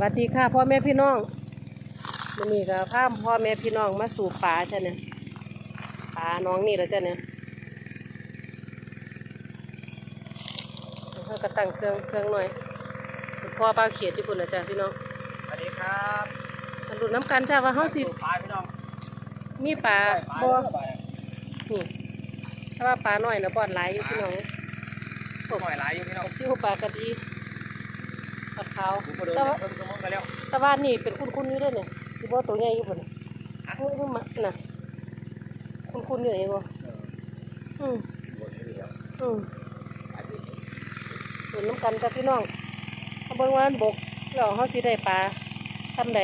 วัสดีค่ะพ่อแม่พี่น้องวันนี้ก็พาพ่อแม่พี่น้องมาสู่ป่าจ้ะเนี่ยป่าน้องนี่แล้วจ้ะเนี่ยเขาก็ตั้งเครื่องเครื่องหน่อยพ่อปลาเขียดญี่ปุ่นนะจ้ะพี่น้องสวัสดีครับมาดูน้ำกันจ้ะว่าเขาสิปลาพี่น้องมีปลาปลาบ่ปลานี่ถ้าว่าปลาน้อยนะบอดหลายอยู่พี่น้องหน่อยหลายอยู่พี่น้องซิวปลากระดี ปลาขาวดูมาดูแต่ว่าเพิ่มสมองกันแล้วแต่ว่านี่เป็นคุ้นๆอยู่เด้วยเนี่ยที่บ่ตัวใหญ่อยู่พุ่นน่ะเพิ่งเพิ่งมาน่ะคุ้นๆอยู่นี่บ่อืมอืมเห็นน้ำกันจ้ะพี่น้องเขาเบิ่งว่ามันบกแล้วเขาสิได้ปลาซ้ำใด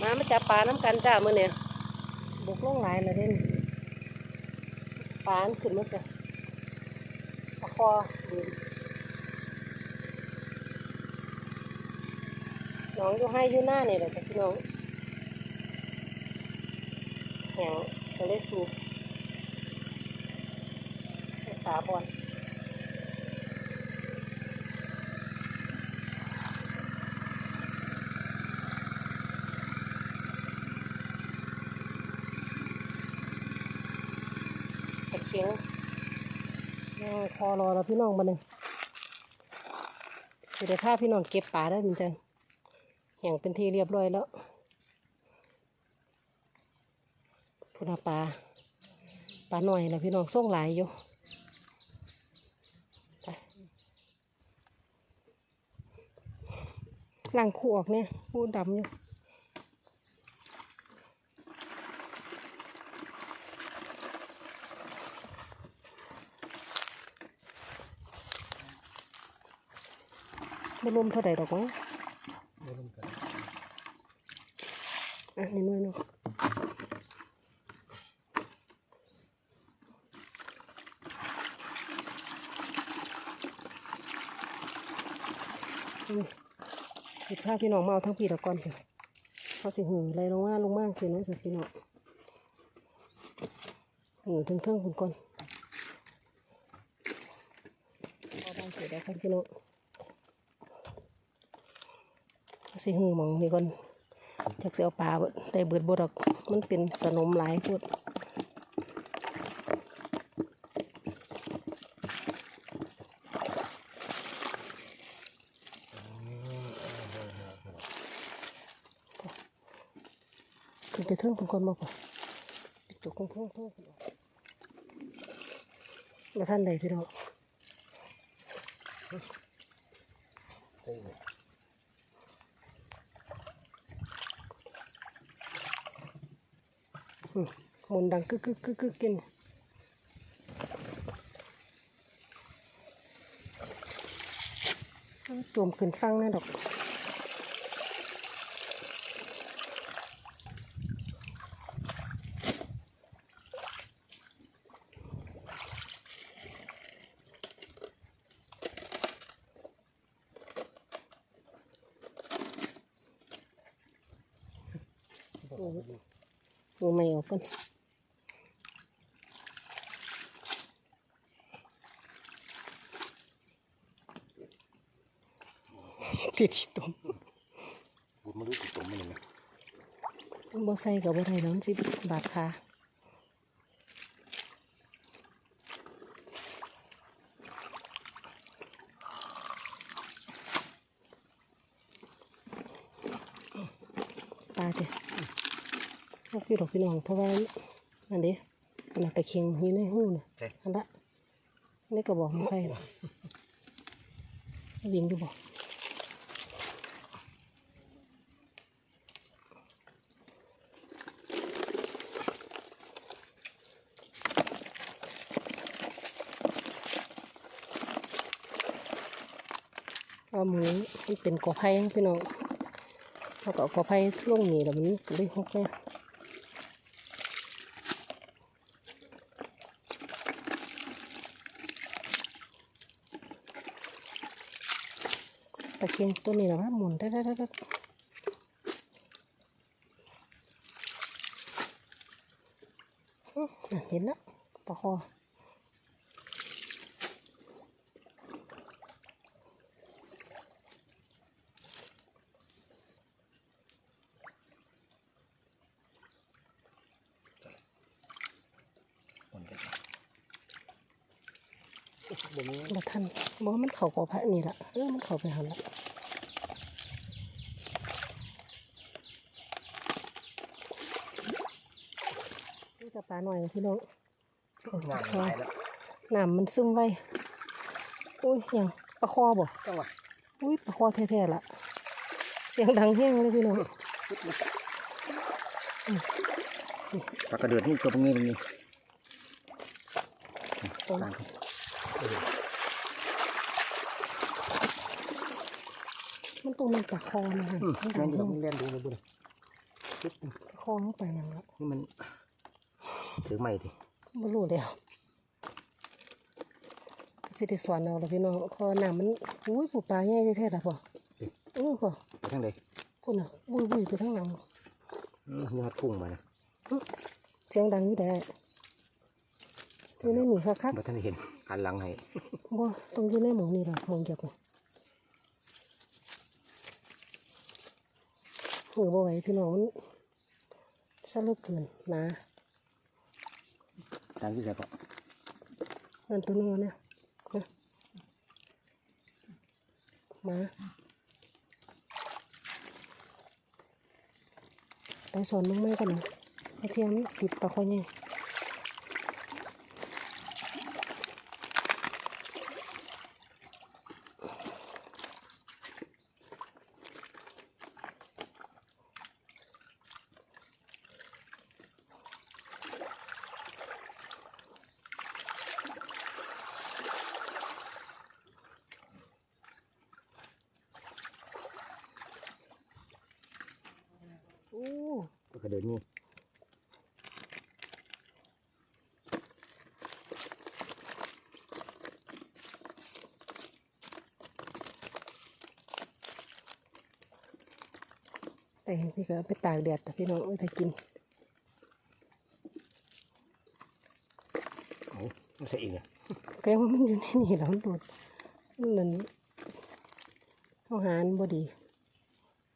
มามาจับปลาน้ำกันจ้ามื้อเนี่ยบกลงหลายแล้วเด่นปลาอันขึ้นมาจ้ะปลาคอบื น้องอยู่ให้อยู่หน้านี่แหละจ้ะพี่น้องแหงก็เลยสูบปลาบอลตะเคียงย่คอรอแล้วพี่น้องมาเนี่ยเดี๋ยวถ้าพี่น้องเก็บปลาได้มันจะแห่งเป็นที่เรียบร้อยแล้วพุนาปลาปลาหน่อยแล้วพี่น้องส่งหลายอยู่ไปล่างคู่ออกเนี่ยคู่ดำอยู่บรวมเท่าไหร่ดอกวะ อะนี่น้อยเนาะอืมสิพาพี่น้องมาเอาทั้งพี่ละก่อนสิเขาสิหือไรลงมาลงมากสินะสิพี่น้องหือถึงเทิงคุณก่อนเอบานเสร็จแล้ครับพี่น้องสิหือมองนี่ก่อน อยากสิเอาปลาได้เบิดบดอกมันเป็นสนมหลายพูดขึ้นไปเทิงผมก่อนบอกว่าจุกคงเทิงเทิงแล้วท่านใดพี่น้อง มนดังกึกกึกกึกกึกกินจมขึ้นฟังนะดอกมือ ไม่ออกกันติดขี้ตุ่มบุญมาดูติดตมมันเลยนะบ่ใส่กับบ่ได้แล้วมันสิบาดขาปลาเจ้ะพวกพี่ดอกพี่น้องเพราะว่าอันนี้อันนั้นไปเคียงอยู่ในหูน่ะใช่ อันละนี่ก็บอกมันใครน่ะวิ่งดูบอกว่าหมูมันเป็นกอไผ่นะพี่น้องเขาก็เอากอไผ่ลงนี่แล้วมันก็เลยหกเนี่ย ยงตัวนี้หรอว่าหมุนได้ได้ได้ได้เห็นแล้วปลาคอบ่ทันบ่มันเข่ากับพระนี่ละเออมันเข่าไปหันละ หน่อยพี่น้องงานหลายแล้วน้ำมันซึมไว้อุ้ยหยังปลาคอบ่จังหวะอุ้ยปลาคอแท้ๆล่ะเสียงดังแห้งเลยพี่น้องปลากระเดือดนี่ตัวตรงนี้ตรงนี้ตรงต่างกันมันตรงนี้ปลาคอนะฮะอืมมันนั่ดันงอยู่แห้งเรียนดูเลยบุญปลาคอเข้าไปนั่นละนี่มัน ถือไม้ดิไม่รู้แล้วสิได้สอนเอาละพี่น้องคอน้ำมันอุ้ยปูปลาใหญ่แท้ๆล่ะพ่ออู้พ่อไปทางใดพูดน่ะบุยบุยไปทั้งหลังอืมยอดพุ่งมานะเสียงดังอยู่ได้อยู่ในหนีคักบ่ท่านได้เห็นหันหลังให้ๆบ่ต้องอยู่ในหมองนี่ล่ะหมองเหยียบนี่หูบ่ไหวพี่น้องมันซะเหลือเกินหนะ ตามที่ใส่ก็นั่นตัวนึงเนี่ยมาไปสอนน้องแม่กันนะไอเทียมติดปะคอยไง โอ้ ปลากระเดือดนี่แต่สิก็เอาไปตากแดดแต่พี่น้องเอาไปกินโอ้ไม่ใส่อีกเลยแกว่ามันอยู่ในนี่แล้วมันโดดมันนั่นอาหารบ่ดี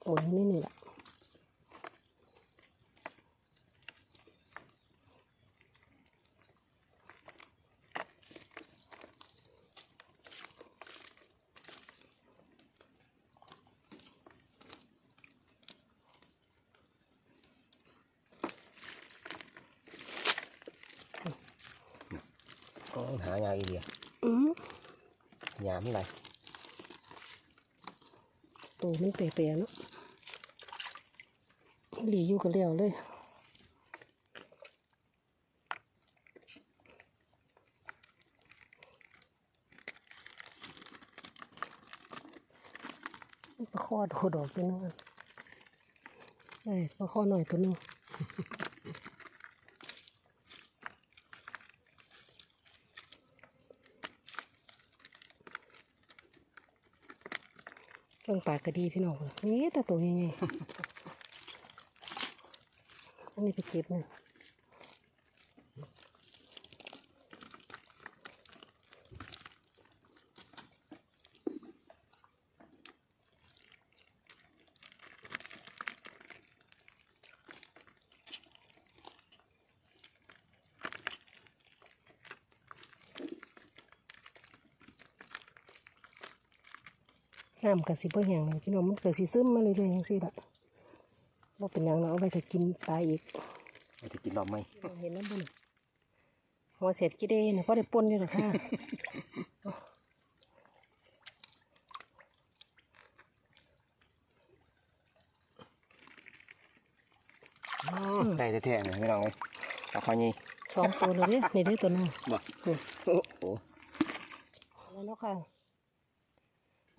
โอ้ยนี่นี่แหละ ก็หายาอีเดียอืมยามอะไรตัวมันเปรี้ยๆเนาะหลีอยู่กับเลี้ยวเลยมันประคอโดดออกไปนึงอันเอ้ยประคอหน่อยตัวหนึง เบิ่งปากก็ดีพี่น้องนี่แต่ตัวยังไงอันนี้ไปเก็บเนี่ย น้ำกับสิบ่แห้งเลยพี่น้องมันเกิดสิซึมมาเรื่อยๆอย่างซี่ละว่าเป็นหยังเราเอาไปถ้ากินปลาอีกไอ้ที่กินรอบไหมเห็นแล้วบุญหัวเสร็จกี่เด้เนี่ยก็ได้ปนอยู่หรอกค่ะได้แท้ๆเลยไม่ลองเลยปลาคอนี่สองตัวเลยเด้นี่ได้ตัวหนึงบ่โอ้โหแล้วเนาะค่ะ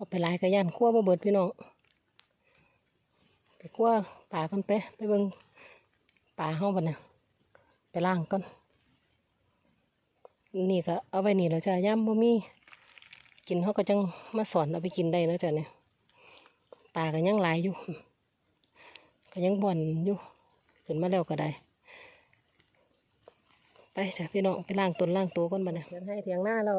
เอาไปลายกระยานคั่วบ่เบิดพี่น้องไปคั่วปลากันไปไปเบิ่งปลาเฮาบัดน่ะไปล้างก่อนนี่ก็เอาไว้นี่แล้วจ้ะย่ำบ่มีกินเฮาก็จังมาสอนเอาไปกินได้เนาะจ้ะเนี่ยปลาก็ยังหลายอยู่ ก็ยังบ่อนอยู่ขึ้นมาแล้วก็ได้ไปจ้ะพี่น้องไปล้างตนล้างตัวก่อนมาเนี่ยให้เทียงหน้าแล้ว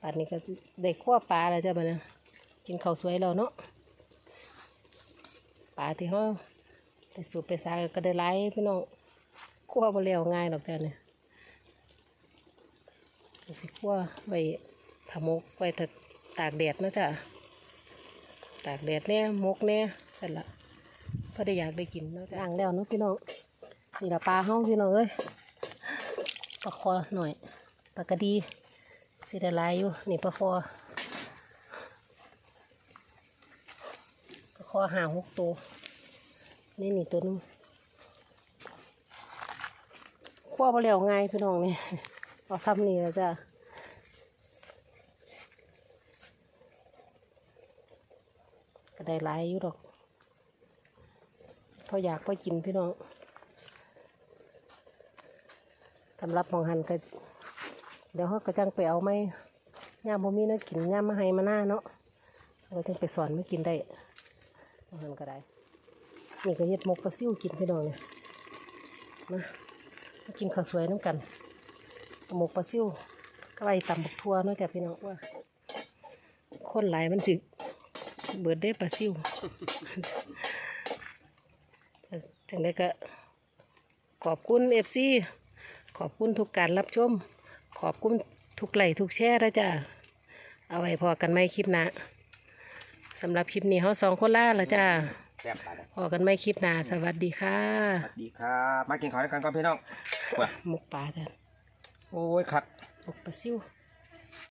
ป่านนี้ก็ได้คั่วปลาแล้วจ้ะมาเนี่ยกินข้าวสวยแล้วเนาะปลาที่เขาไปสูบไปสาก็ได้ไล่พี่น้องคั่วบ่แล้วง่ายหรอกจ้ะเนี่ยสิคั่วไว้ถมกไว้ถ้าตากแดดนาะจ้ะตากแดดแน่มกแน่เสร็จละพอได้อยากได้กินเนาะจ้ะอ่างแล้วเนาะพี่น้องนี่ละปลาเฮาพี่น้องเอ้ยปลาคอหน่อยปลากระดี สิได้ลายอยู่ นี่ปลาคอปลาคอหาหกตัวนี่นี่ตัวนึงคั่วไปแล้วง่ายพี่น้องนี่เอาซ้ำนี่แล้วจ้ะก็ได้หลายอยู่ดอกพออยากพอกินพี่น้องสำหรับมองหันก็ เดี๋ยวเขาก็จังไปเอาไหมย่ามพมีนาะกินย่ามมาให้มาหน้าเนาะเราจึงไปสอนไม่กินได้มองหันก็ได้นี่ก็เฮ็ดหมกปลาซิ่วกินพี่น้องเนี่ยมามากินข้าวสวยน้ำกันหมกปลาซิ่วก็ไปตำบักทั่วเนาะจ้ะพี่น้องว่า คนหลายมันสิเบิดได้ปลาซิ่วถึงได้ก็ขอบคุณเอฟซีขอบคุณทุกการรับชม ขอบคุณทุกไลค์ทุกแชร์นะจ้ะ เอาไว้พอกันไหมคลิปหน้าสำหรับคลิปนี้เขาสองคนล่าละจ้าแซ่บปลาเลยพอกันไหมคลิปหน้าสวัสดีค่ะ สวัสดีครับ มากินข้าวด้วยกันก่อนพี่น้องว้าหมกปลาจ้ะโอ้ยคัก หมกปลาซิว